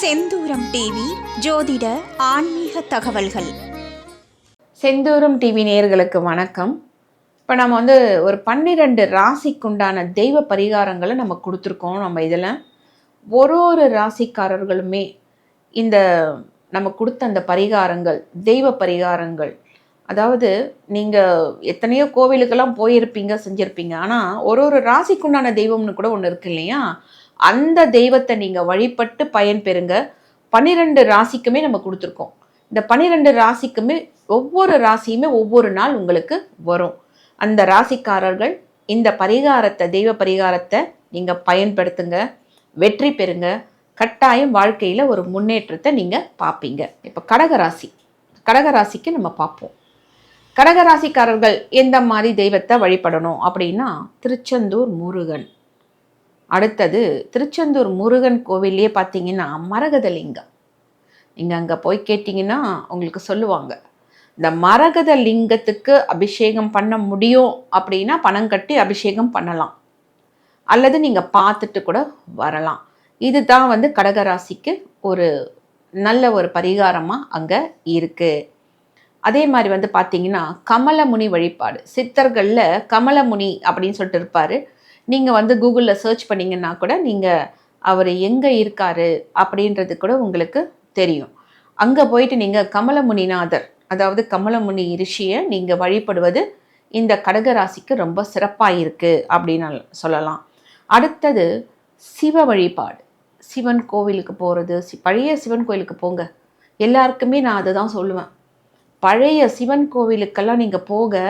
செந்தூரம் TV ஜோதிட ஆன்மீக தகவல்கள். செந்தூரம் டிவி நேயர்களுக்கு வணக்கம். இப்போ நம்ம வந்து ஒரு பன்னிரெண்டு ராசிக்குண்டான தெய்வ பரிகாரங்களை நம்ம கொடுத்துருக்கோம் நம்ம இதில். ஒரு ஒரு ராசிக்காரர்களுமே இந்த நம்ம கொடுத்த அந்த பரிகாரங்கள் தெய்வ பரிகாரங்கள். அதாவது நீங்கள் எத்தனையோ கோவிலுக்கெல்லாம் போயிருப்பீங்க செஞ்சுருப்பீங்க. ஆனால் ஒரு ஒரு ராசிக்குண்டான தெய்வம்னு கூட ஒன்று இருக்கு இல்லையா? அந்த தெய்வத்தை நீங்கள் வழிபட்டு பயன்பெறுங்க பன்னிரெண்டு ராசிக்குமே நம்ம கொடுத்துருக்கோம். இந்த பன்னிரெண்டு ராசிக்குமே ஒவ்வொரு ராசியுமே ஒவ்வொரு நாள் உங்களுக்கு வரும். அந்த ராசிக்காரர்கள் இந்த பரிகாரத்தை தெய்வ பரிகாரத்தை நீங்கள் பயன்படுத்துங்க. வெற்றி பெறுங்க. கட்டாயம் வாழ்க்கையில் ஒரு முன்னேற்றத்தை நீங்கள் பார்ப்பீங்க இப்போ கடகராசி. கடகராசிக்கு நம்ம பார்ப்போம் கடகராசிக்காரர்கள் எந்த மாதிரி தெய்வத்தை வழிபடணும் அப்படின்னா திருச்செந்தூர் முருகன். அடுத்தது திருச்செந்தூர் முருகன் கோவிலே பார்த்தீங்கன்னா மரகதலிங்கம். நீங்கள் அங்கே போய் கேட்டிங்கன்னா உங்களுக்கு சொல்லுவாங்க. இந்த மரகத லிங்கத்துக்கு அபிஷேகம் பண்ண முடியும் அப்படின்னா பணம் கட்டி அபிஷேகம் பண்ணலாம். அல்லது நீங்கள் பார்த்துட்டு கூட வரலாம். இதுதான் வந்து கடகராசிக்கு ஒரு நல்ல ஒரு பரிகாரமாக அங்கே இருக்குது அதே மாதிரி வந்து பார்த்தீங்கன்னா கமலமுனி வழிபாடு. சித்தர்களில் கமலமுனி அப்படின்னு சொல்லிட்டு இருப்பார். நீங்கள் வந்து கூகுளில் சர்ச் பண்ணிங்கன்னா கூட நீங்கள் அவர் எங்கே இருக்காரு அப்படின்றது கூட உங்களுக்கு தெரியும். அங்கே போயிட்டு நீங்கள் கமலமுனிநாதர் அதாவது கமலமுனி ரிஷியை நீங்கள் வழிபடுவது இந்த கடகராசிக்கு ரொம்ப சிறப்பாக இருக்குது அப்படின்னு சொல்லலாம். அடுத்தது சிவ வழிபாடு. சிவன் கோவிலுக்கு போகிறது சி பழைய சிவன் கோவிலுக்கு போங்க. எல்லாருக்குமே நான் அதை தான் சொல்லுவேன். பழைய சிவன் கோவிலுக்கெல்லாம் நீங்கள் போக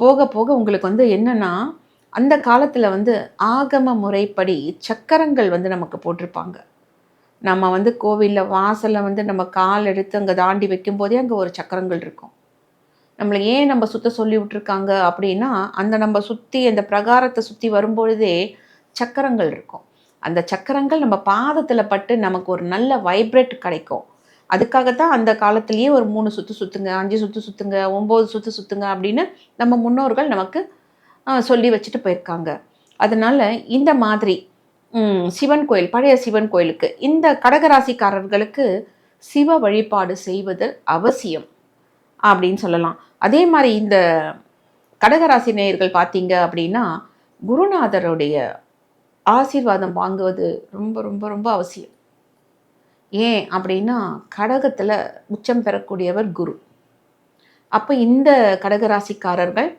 போக போக உங்களுக்கு வந்து என்னென்னா அந்த காலத்தில் வந்து ஆகம முறைப்படி சக்கரங்கள் வந்து நமக்கு போட்டிருப்பாங்க. நம்ம வந்து கோவிலில் வாசலில் வந்து நம்ம கால் எடுத்து அங்கே தாண்டி வைக்கும்போதே அங்கே ஒரு சக்கரங்கள் இருக்கும். நம்மளை ஏன் நம்ம சுத்த சொல்லி விட்டுருக்காங்க அப்படின்னா அந்த நம்ம சுற்றி அந்த பிரகாரத்தை சுற்றி வரும்பொழுதே சக்கரங்கள் இருக்கும். அந்த சக்கரங்கள் நம்ம பாதத்தில் பட்டு நமக்கு ஒரு நல்ல வைப்ரேட் கிடைக்கும். அதுக்காகத்தான் அந்த காலத்திலேயே ஒரு மூணு சுற்று சுற்றுங்க அஞ்சு சுற்று சுற்றுங்க ஒம்பது சுற்று சுற்றுங்க அப்படின்னு நம்ம முன்னோர்கள் நமக்கு சொல்லி வச்சுட்டு போயிருக்காங்க. அதனால் இந்த மாதிரி சிவன் கோயில் பழைய சிவன் கோயிலுக்கு இந்த கடகராசிக்காரர்களுக்கு சிவ வழிபாடு செய்வது அவசியம் அப்படின்னு சொல்லலாம். அதே மாதிரி இந்த கடகராசி நேயர்கள் பார்த்தீங்க அப்படின்னா குருநாதருடைய ஆசீர்வாதம் வாங்குவது ரொம்ப ரொம்ப ரொம்ப அவசியம். ஏன் அப்படின்னா கடகத்தில் உச்சம் பெறக்கூடியவர் குரு. அப்போ இந்த கடகராசிக்காரர்கள்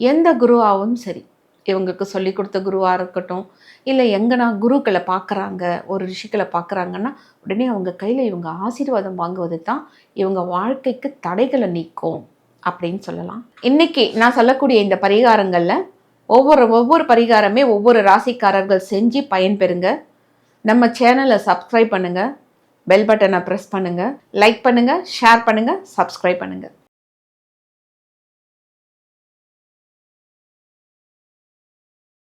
எந்த குருவாகவும் சரி. இவங்களுக்கு சொல்லி கொடுத்த குருவாக இருக்கட்டும் இல்லை எங்கன்னா குருக்களை பார்க்குறாங்க ஒரு ரிஷிக்களை பார்க்குறாங்கன்னா உடனே அவங்க கையில் இவங்க ஆசீர்வாதம் வாங்குவது தான் இவங்க வாழ்க்கைக்கு தடைகளை நீக்கும் அப்படின்னு சொல்லலாம். இன்றைக்கி நான் சொல்லக்கூடிய இந்த பரிகாரங்களில் ஒவ்வொரு ஒவ்வொரு பரிகாரமே ஒவ்வொரு ராசிக்காரர்கள் செஞ்சு பயன்பெறுங்க. நம்ம சேனலை சப்ஸ்கிரைப் பண்ணுங்கள் பெல் பட்டனை ப்ரெஸ் பண்ணுங்கள் லைக் பண்ணுங்கள் ஷேர் பண்ணுங்கள் சப்ஸ்கிரைப் பண்ணுங்கள்